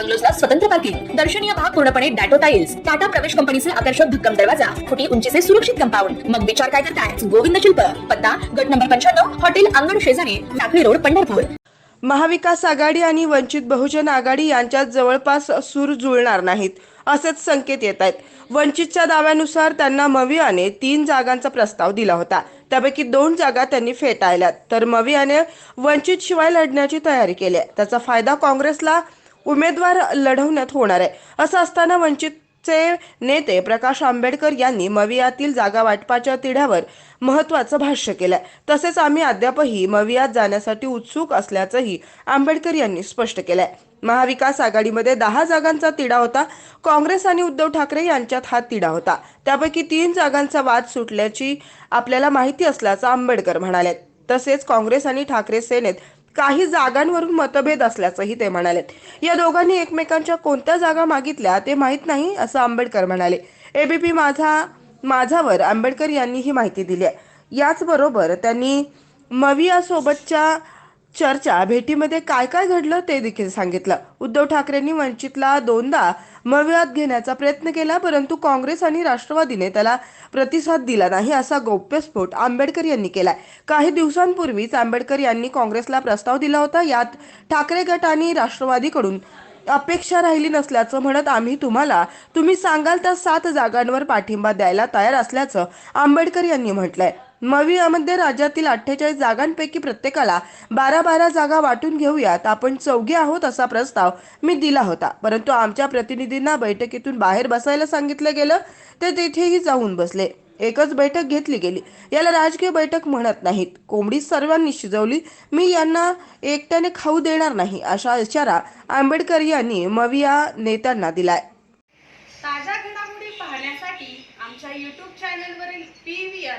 बंगलोजला स्वतंत्र पार्किंग दर्शनीय भाग पूर्णपणे डॅटो टाईल्स टाटा प्रवेश कंपनीचे आकर्षक भक्कम दरवाजा फुटी उंचीचे सुरक्षित कंपाऊंड. मग विचार काय करताय? गोविंद शिल्प पत्ता गट नंबर पंच्याण्णव हॉटेल अंगण शेजारी टाकळी रोड पंढरपूर. महाविकास आघाडी आणि वंचित बहुजन आघाडी यांच्यात जवळपास सूर जुळणार नाहीत असेच संकेत येत आहेत. वंचितच्या दाव्यानुसार त्यांना मवियाने तीन जागांचा प्रस्ताव दिला होता. त्यापैकी दोन जागा त्यांनी फेटाळल्यात. तर मवियाने वंचित शिवाय लढण्याची तयारी केली त्याचा फायदा काँग्रेसला उमेदवार लढवण्यात होणार आहे. असं असताना वंचितचे नेते प्रकाश आंबेडकर यांनी मवियातील जागा वाटपाच्या तिढ्यावर महत्वाचं भाष्य केलंय. तसेच आम्ही अद्यापही मवियात जाण्यासाठी उत्सुक असल्याचंही आंबेडकर यांनी स्पष्ट केलंय. महाविकास आघाडीमध्ये दहा जागांचा तिढा होता. काँग्रेस आणि उद्धव ठाकरे यांच्यात हा तिढा होता. त्यापैकी तीन जागांचा वाद सुटल्याची आपल्याला माहिती असल्याचं आंबेडकर म्हणाले. तसेच काँग्रेस आणि ठाकरे सेनेत काही जागांवरून मतभेद असल्याचंही ते म्हणाले या दोघांनी एकमेकांच्या कोणत्या जागा मागितल्या ते माहीत नाही असं आंबेडकर म्हणाले. एबीपी माझा माझावर आंबेडकर यांनी ही माहिती दिली आहे. याचबरोबर त्यांनी मवियासोबतच्या चर्चा भेटीमध्ये काय काय घडलं ते देखील सांगितलं. उद्धव ठाकरेंनी वंचितला दोनदा मवियात घेण्याचा प्रयत्न केला परंतु काँग्रेस आणि राष्ट्रवादीने त्याला प्रतिसाद दिला नाही असा गौप्यस्फोट आंबेडकर यांनी केलाय. काही दिवसांपूर्वीच आंबेडकर यांनी काँग्रेसला प्रस्ताव दिला होता. यात ठाकरे गट आणि राष्ट्रवादीकडून अपेक्षा राहिली नसल्याचं म्हणत आम्ही तुम्हाला तुम्ही सांगाल त्या सात जागांवर पाठिंबा द्यायला तयार असल्याचं आंबेडकर यांनी म्हटलंय. मवियामध्ये राज्यातील अठ्ठेचाळीस जागांपैकी प्रत्येकाला बारा बारा जागा वाटून घेऊयात. आपण चौघे आहोत असा प्रस्ताव मी दिला होता. परंतु आमच्या प्रतिनिधींना बैठकीतून बाहेर बसायला सांगितलं गेलं ते तिथेही जाऊन बसले. एकच बैठक घेतली गेली. याला राजकीय बैठक म्हणत नाहीत. कोंबडी सर्वांनी शिजवली. मी यांना एकट्याने खाऊ देणार नाही अशा इशारा आंबेडकर यांनी मविया नेत्यांना दिलाय. ताज्या घडामोडी पाहण्यासाठी आमच्या यूट्यूब चॅनलवरील पी व्ही आर